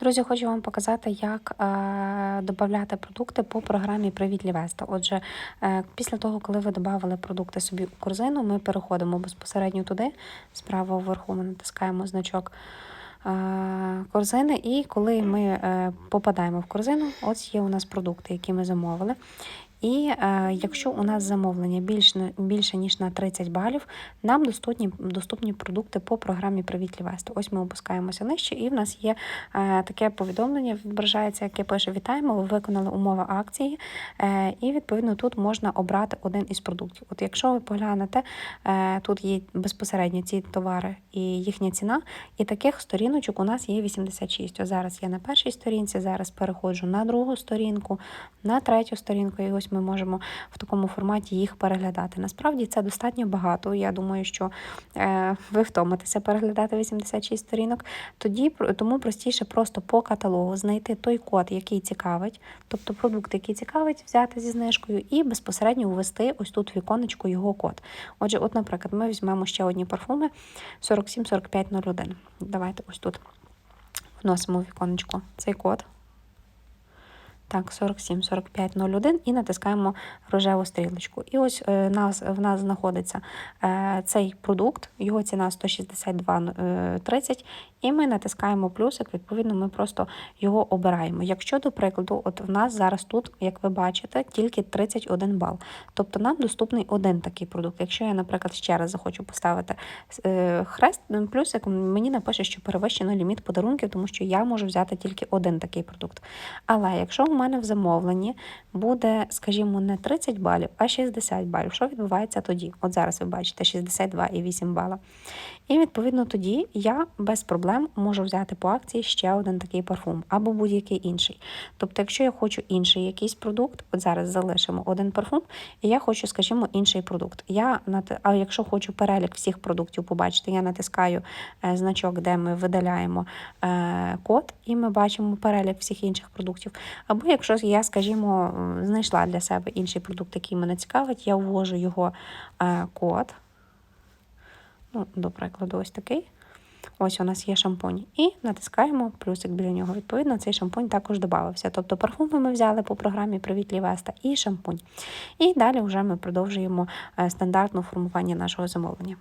Друзі, хочу вам показати, як е, додати продукти по програмі Привіт Лівеста. Отже, е, після того, коли ви додали продукти собі у корзину, ми переходимо безпосередньо туди. Справа вверху ми натискаємо значок е, корзини, і коли ми е, попадаємо в корзину, ось є у нас продукти, які ми замовили. І е, якщо у нас замовлення більше, більше ніж на 30 балів, нам доступні доступні продукти по програмі Привіт Лівест. Ось ми опускаємося нижче, і в нас є е, таке повідомлення, відображається, яке пише: Вітаємо! Ви виконали умови акції. Е, і відповідно тут можна обрати один із продуктів. От якщо ви поглянете, е, тут є безпосередньо ці товари і їхня ціна, і таких сторіночок у нас є 86. Ось зараз я на першій сторінці, зараз переходжу на другу сторінку, на третю сторінку. І ось ми можемо в такому форматі їх переглядати. Насправді це достатньо багато. Я думаю, що е, ви втомитеся переглядати 86 сторінок. Тоді тому простіше просто по каталогу знайти той код, який цікавить, тобто продукт, який цікавить, взяти зі знижкою, і безпосередньо ввести ось тут віконечку його код. Отже, от, наприклад, ми візьмемо ще одні парфуми 474501. Давайте ось тут вносимо в віконечко цей код. Так, 47 45 01 і натискаємо рожеву стрілочку. І ось е, нас, в нас знаходиться е, цей продукт, його ціна 162,30, е, і ми натискаємо плюсик, відповідно, ми просто його обираємо. Якщо, до прикладу, от в нас зараз тут, як ви бачите, тільки 31 бал. Тобто нам доступний один такий продукт. Якщо я, наприклад, ще раз захочу поставити хрест, плюсик, мені напише, що перевищено ліміт подарунків, тому що я можу взяти тільки один такий продукт. Але якщо мене в замовленні буде, скажімо, не 30 балів, а 60 балів, що відбувається тоді? От зараз ви бачите 62,8 бала. І відповідно тоді я без проблем можу взяти по акції ще один такий парфум або будь-який інший. Тобто, якщо я хочу інший якийсь продукт, от зараз залишимо один парфум, і я хочу, скажімо, інший продукт. Я А якщо хочу перелік всіх продуктів побачити, я натискаю е, значок, де ми видаляємо е, код, і ми бачимо перелік всіх інших продуктів. Або якщо я, скажімо, знайшла для себе інший продукт, який мене цікавить, я ввожу його е, код. Ну, До прикладу, ось такий. Ось у нас є шампунь. І натискаємо плюсик біля нього. Відповідно, цей шампунь також додався. Тобто парфуми ми взяли по програмі Привіт Лівеста і шампунь. І далі вже ми продовжуємо е, стандартне формування нашого замовлення.